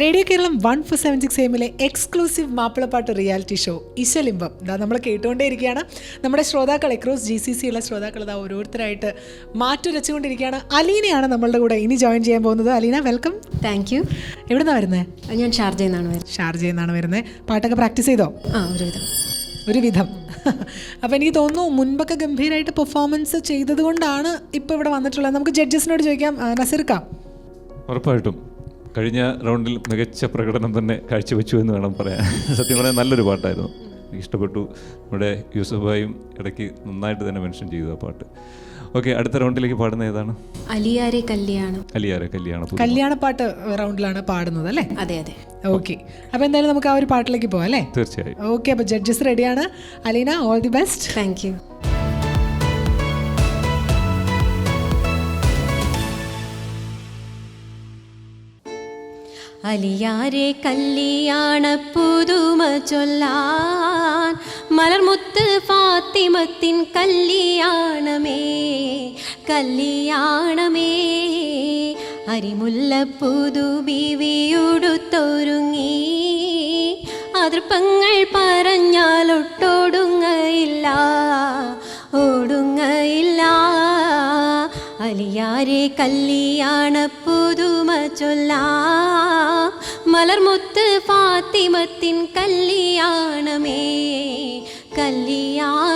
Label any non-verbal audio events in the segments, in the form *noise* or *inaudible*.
Radio Keralam one four seven six എമ്മിലെ exclusive മാപ്പിളപ്പാട്ട് reality show Ishalimbam ഇതാ നമ്മൾ കേട്ടുകൊണ്ടേയിരിക്കുകയാണ്. നമ്മുടെ ശ്രോതാക്കൾ എക്രോസ് ജി സി സി ഉള്ള ശ്രോതാക്കൾ ഇതാ ഓരോരുത്തരായിട്ട് മാറ്റുരച്ചുകൊണ്ടിരിക്കുകയാണ്. അലീനയാണ് നമ്മളുടെ കൂടെ ഇനി ജോയിൻ ചെയ്യാൻ പോകുന്നത്. അലീന വെൽക്കം താങ്ക് യു എവിടുന്നാണ് വരുന്നത് ഞാൻ ഷാർജയിൽ നിന്നാണ് വരുന്നത്. ഷാർജയിൽ നിന്നാണ് വരുന്നത് പാട്ടൊക്കെ പ്രാക്ടീസ് ചെയ്തോ? ആ ഒരുവിധം. ഒരുവിധം. *laughs* അപ്പോൾ എനിക്ക് തോന്നുന്നു മുൻപൊക്കെ ഗംഭീരമായിട്ട് പെർഫോമൻസ് ചെയ്തത് കൊണ്ടാണ് ഇപ്പോൾ ഇവിടെ വന്നിട്ടുള്ളത്. നമുക്ക് ജഡ്ജസിനോട് ചോദിക്കാം. നസിർക്കാം നസീർക്ക. ഉറപ്പായിട്ടും. കഴിഞ്ഞ റൗണ്ടിൽ മികച്ച പ്രകടനം തന്നെ കാഴ്ചവെച്ചു എന്ന് വേണം പറയാൻ. സത്യം പറയാൻ നല്ലൊരു പാട്ടായിരുന്നു. എനിക്ക് ഇഷ്ടപ്പെട്ടു. നമ്മുടെ യൂസഫായും ഇടയ്ക്ക് നന്നായിട്ട് തന്നെ മെൻഷൻ ചെയ്തു ആ പാട്ട്. ഓക്കെ അടുത്ത റൗണ്ടിലേക്ക് പാടുന്ന ഏതാണ്? അലിയാരെ കല്യാണം. അലിയാരെ കല്യാണം കല്യാണ പാട്ട് റൗണ്ടിലാണ് പാടുന്നത് അല്ലേ? അതെ അതെ. ഓക്കെ. അപ്പൊ എന്തായാലും നമുക്ക് ആ ഒരു പാട്ടിലേക്ക് പോവാം അല്ലേ? തീർച്ചയായും. ഓക്കെ അപ്പൊ ജഡ്ജസ് റെഡിയാണ്. Aleena all the best. Thank you. അലിയാരെ കല്യാണ പുതുമ ചൊല്ലാൻ. മലർമുത്ത് ഫാത്തിമത്തിൻ കല്യാണമേ കല്യാണമേ അരിമുല്ല പുതു ബീവിയുടുത്തൊരുങ്ങി അതിർപ്പങ്ങൾ പറഞ്ഞാലൊട്ടോടുങ്ങയില്ല ഓടുങ്ങയില്ല അലിയാരെ കല്യാണ പുതുമ ചൊല്ലാം മലർമുത്ത് ഫാത്തിമത്തിൻ കല്യാണമേ കല്യാണമേ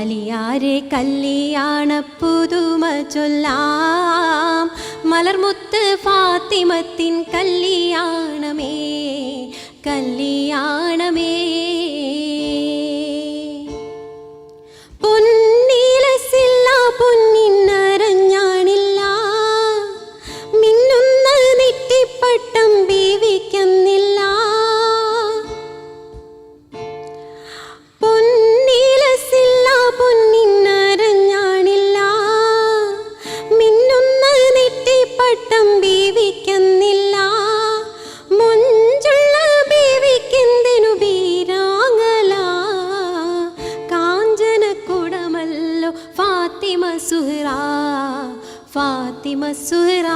അലിയാരെ കല്യാണ പുതുമ ചൊല്ലാം. മലർമുത്ത് ഫാത്തിമത്തിൻ കല്യാണമേ കല്യാണമേ. ഫാത്തിമ സുഹ്റ ഫാത്തിമ സുഹ്റ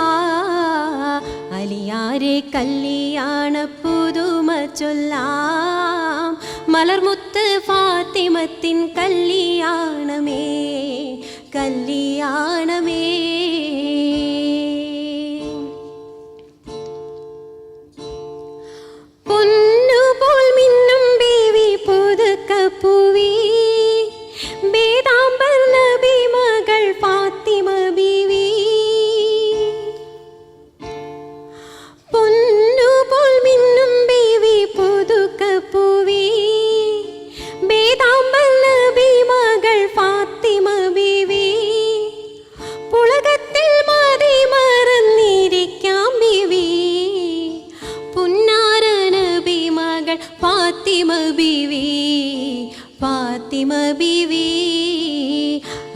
അലിയാരെ കല്യാണ പുതുമ ചൊല്ലാം. മലർമുത്ത് ഫാത്തിമത്തിൻ കല്യാണമേ കല്യാണമേ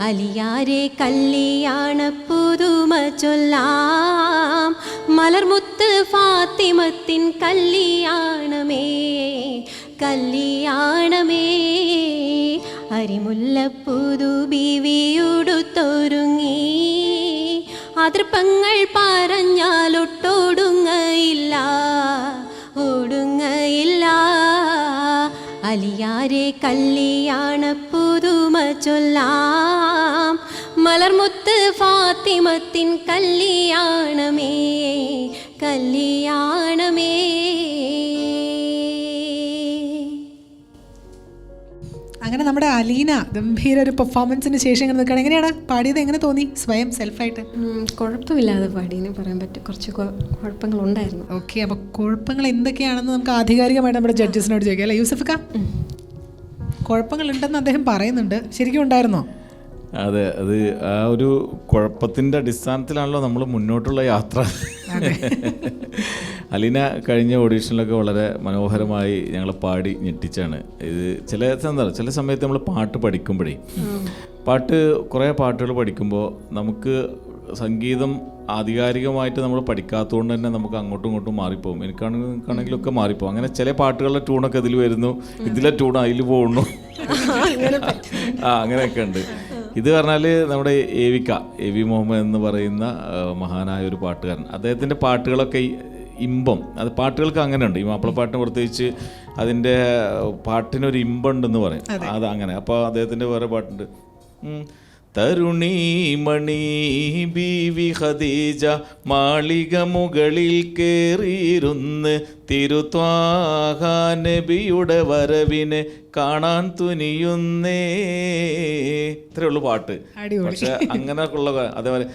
അലിയാരെ കല്യാണ പുതുമ ചൊല്ലാം. മലർമുത്ത് ഫാത്തിമത്തിൻ കല്ലിയാണമേ കല്ലിയാണമേ. അരിമുല്ല പുതു ബീവിയുടുത്തൊരുങ്ങി. അതിർപ്പങ്ങൾ പറഞ്ഞാലൊട്ടൊടുങ്ങയില്ല ഒടുങ്ങയില്ല. അലിയാരെ കല്യാണ പുതുമ ചൊല്ലാം. മലർമുത്ത് ഫാത്തിമത്തിൻ കല്യാണമേ കല്യാണമേ. അങ്ങനെ നമ്മുടെ അലീന ഗംഭീര ഒരു പെർഫോമൻസിന് ശേഷം ഇങ്ങനെ നിൽക്കുകയാണ്. എങ്ങനെയാണ്? പാടിയത് എങ്ങനെ തോന്നി? സ്വയം സെൽഫായിട്ട് കുഴപ്പമില്ലാതെ പാടിയെന്ന് പറയാൻ പറ്റും. കുറച്ച് കുഴപ്പങ്ങൾ കുഴപ്പങ്ങളുണ്ടായിരുന്നു. ഓക്കെ അപ്പോൾ കുഴപ്പങ്ങൾ എന്തൊക്കെയാണെന്ന് നമുക്ക് ആധികാരികമായിട്ട് നമ്മുടെ ജഡ്ജസിനോട് ചോദിക്കാം. അല്ലേ യൂസഫക്ക? കുഴപ്പങ്ങൾ ഉണ്ടെന്ന് അദ്ദേഹം പറയുന്നുണ്ട്. ശരിക്കും ഉണ്ടായിരുന്നോ? അതെ അത് ആ ഒരു കുഴപ്പത്തിന്റെ അടിസ്ഥാനത്തിലാണല്ലോ നമ്മൾ മുന്നോട്ടുള്ള യാത്ര. അലീന കഴിഞ്ഞ ഓഡീഷനിലൊക്കെ വളരെ മനോഹരമായി ഞങ്ങൾ പാടി ഞെട്ടിച്ചാണ്. ഇത് ചില എന്താ ചില സമയത്ത് നമ്മൾ പാട്ട് പഠിക്കുമ്പോഴേ പാട്ട് കുറേ പാട്ടുകൾ പഠിക്കുമ്പോൾ നമുക്ക് സംഗീതം ആധികാരികമായിട്ട് നമ്മൾ പഠിക്കാത്തതുകൊണ്ട് തന്നെ നമുക്ക് അങ്ങോട്ടും ഇങ്ങോട്ടും മാറിപ്പോകും എനിക്കാണെങ്കിൽ എനിക്കാണെങ്കിലൊക്കെ മാറിപ്പോകും അങ്ങനെ ചില പാട്ടുകളുടെ ട്യൂണൊക്കെ ഇതിൽ വരുന്നു. ഇതിലെ ട്യൂൺ അതിൽ പോകുന്നു. *laughs* ആ അങ്ങനെയൊക്കെ ഉണ്ട്. ഇത് പറഞ്ഞാൽ നമ്മുടെ എവിക്ക എ വി മുഹമ്മദ് എന്ന് പറയുന്ന മഹാനായ ഒരു പാട്ടുകാരൻ. അദ്ദേഹത്തിന്റെ പാട്ടുകളൊക്കെ ഇമ്പം. അത് പാട്ടുകൾക്ക് അങ്ങനെ ഉണ്ട് ഈ മാപ്പിളപ്പാട്ടിന് പ്രത്യേകിച്ച് അതിന്റെ പാട്ടിനൊരു ഇമ്പം ഉണ്ടെന്ന് പറയും. അത്. അങ്ങനെ. അപ്പോൾ അദ്ദേഹത്തിന്റെ വേറെ പാട്ടുണ്ട്. തരുണീ മണി ബീവി ഖദീജ മാളിക മുകളിൽ കേറിയിരുന്ന് തിരുത്വാഹ നബിയുടെ വരവിനെ കാണാൻ തുനിയുന്നേ. ഇത്രേ ഉള്ളൂ പാട്ട്. പക്ഷെ അങ്ങനെ ഉള്ള അതേപോലെ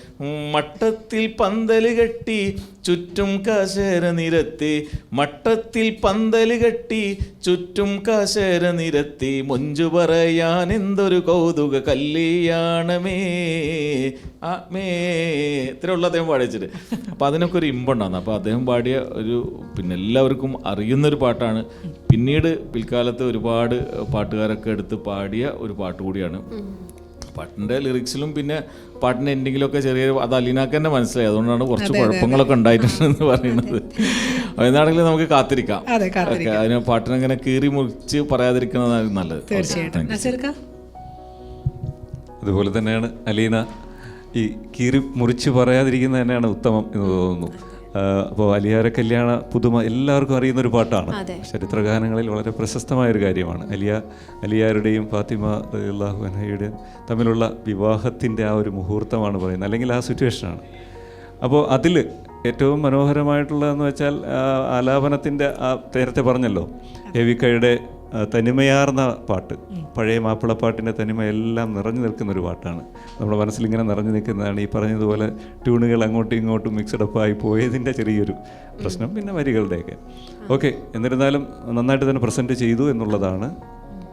മട്ടത്തിൽ പന്തൽ കെട്ടി ചുറ്റും കശേര നിരത്തി മട്ടത്തിൽ പന്തൽ കെട്ടി ചുറ്റും കശേര നിരത്തി മൊഞ്ചു പറയാൻ എന്തൊരു കൗതുക കല്യാണമേ. ആ മേ ഉള്ളു അദ്ദേഹം പാടിച്ചിട്ട് അപ്പം അതിനൊക്കെ ഒരു ഇമ്പുണ്ടായിരുന്നു. അപ്പോൾ അദ്ദേഹം പാടിയ ഒരു പിന്നെ എല്ലാവർക്കും അറിയുന്നൊരു പാട്ടാണ്. പിന്നീട് പിൽക്കാലത്ത് ഒരുപാട് പാട്ടുകാരൊക്കെ എടുത്ത് പാടിയ ഒരു പാട്ട് കൂടിയാണ്. പാട്ടിന്റെ ലിറിക്സിലും പിന്നെ പാട്ടിന്റെ എൻഡിങ്ങിലൊക്കെ ചെറിയ അത് അലീനാക്ക് തന്നെ മനസ്സിലായി. അതുകൊണ്ടാണ് കുറച്ച് കുഴപ്പങ്ങളൊക്കെ ഉണ്ടായിട്ടുണ്ടെന്ന് പറയുന്നത്. *laughs* എന്നാണെങ്കിലും നമുക്ക് കാത്തിരിക്കാം. അതിന് പാട്ടിനങ്ങനെ കീറി മുറിച്ച് പറയാതിരിക്കുന്നതാണ് നല്ലത്. തീർച്ചയായിട്ടും. അതുപോലെ തന്നെയാണ് അലീന ഈ കീറി മുറിച്ച് പറയാതിരിക്കുന്നത് തന്നെയാണ് ഉത്തമം എന്ന് തോന്നുന്നു. അപ്പോൾ അലിയാര കല്യാണ പുതുമ എല്ലാവർക്കും അറിയുന്ന ഒരു പാട്ടാണ്. ചരിത്രഗാനങ്ങളിൽ വളരെ പ്രശസ്തമായ ഒരു കാര്യമാണ്. അലിയ അലിയാരുടെയും ഫാത്തിമ അള്ളാഹു അനഹയുടെയും തമ്മിലുള്ള വിവാഹത്തിന്റെ ആ ഒരു മുഹൂർത്തമാണ് പറയുന്നത്. അല്ലെങ്കിൽ ആ സിറ്റുവേഷനാണ്. അപ്പോൾ അതിൽ ഏറ്റവും മനോഹരമായിട്ടുള്ളതെന്ന് വെച്ചാൽ ആ ആലാപനത്തിന്റെ ആ നേരത്തെ പറഞ്ഞല്ലോ എവിക്കയുടെ തനിമയാർന്ന പാട്ട്. പഴയ മാപ്പിളപ്പാട്ടിന്റെ തനിമ എല്ലാം നിറഞ്ഞു നിൽക്കുന്ന ഒരു പാട്ടാണ്. നമ്മുടെ മനസ്സിൽ ഇങ്ങനെ നിറഞ്ഞു നിൽക്കുന്നതാണ് ഈ പറഞ്ഞതുപോലെ ട്യൂണുകൾ അങ്ങോട്ടും ഇങ്ങോട്ടും മിക്സഡ് ആയി പോയതിന്റെ ചെറിയൊരു പ്രശ്നം പിന്നെ വരികളുടെയൊക്കെ. ഓക്കെ എന്നിരുന്നാലും നന്നായിട്ട് തന്നെ പ്രസന്റ് ചെയ്തു എന്നുള്ളതാണ്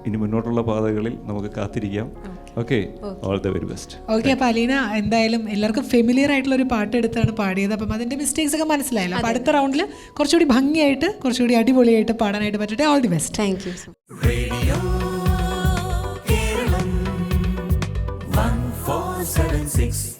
ഇനി മുന്നോട്ടുള്ള പാതകളിൽ നമുക്ക് കാത്തിരിക്കാം. Okay all the very best okay അപ്പോൾ അലീന എന്തായാലും എല്ലാവർക്കും ഫെമിലിയർ ആയിട്ടുള്ള ഒരു പാട്ട് എടുത്താണ് പാടിയത്. അപ്പം അതിന്റെ മിസ്റ്റേക്സ് ഒക്കെ മനസ്സിലായല്ലോ. അപ്പൊ അടുത്ത റൗണ്ടിൽ കുറച്ചുകൂടി ഭംഗിയായിട്ട് കുറച്ചുകൂടി അടിപൊളിയായിട്ട് പാടാനായിട്ട് പറ്റട്ടെ. All the best thank you seven six.